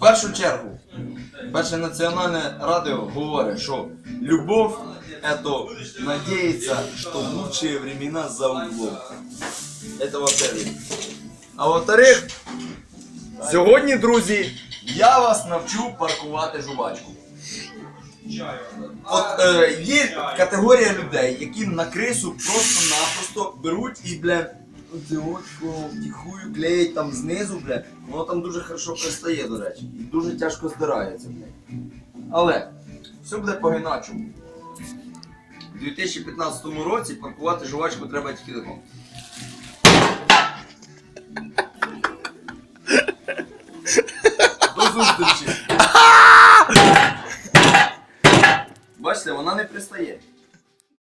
першу чергу, перше національне радіо говорить, що любов это надеяться, что в лучшие времена за углом. Это во-первых. А во-вторых, сьогодні, друзі, я вас навчу паркувати жувачку. От е, є категорія людей, які на крису просто-напросто беруть і, бля, оце очко втихую клеять там знизу, бля. Воно там дуже хорошо пристає, до речі. І дуже тяжко здирається, бля. Але все буде по-іначому. У 2015 році паркувати жувачку треба тільки такому. До зустрічі! Бачите, вона не пристає.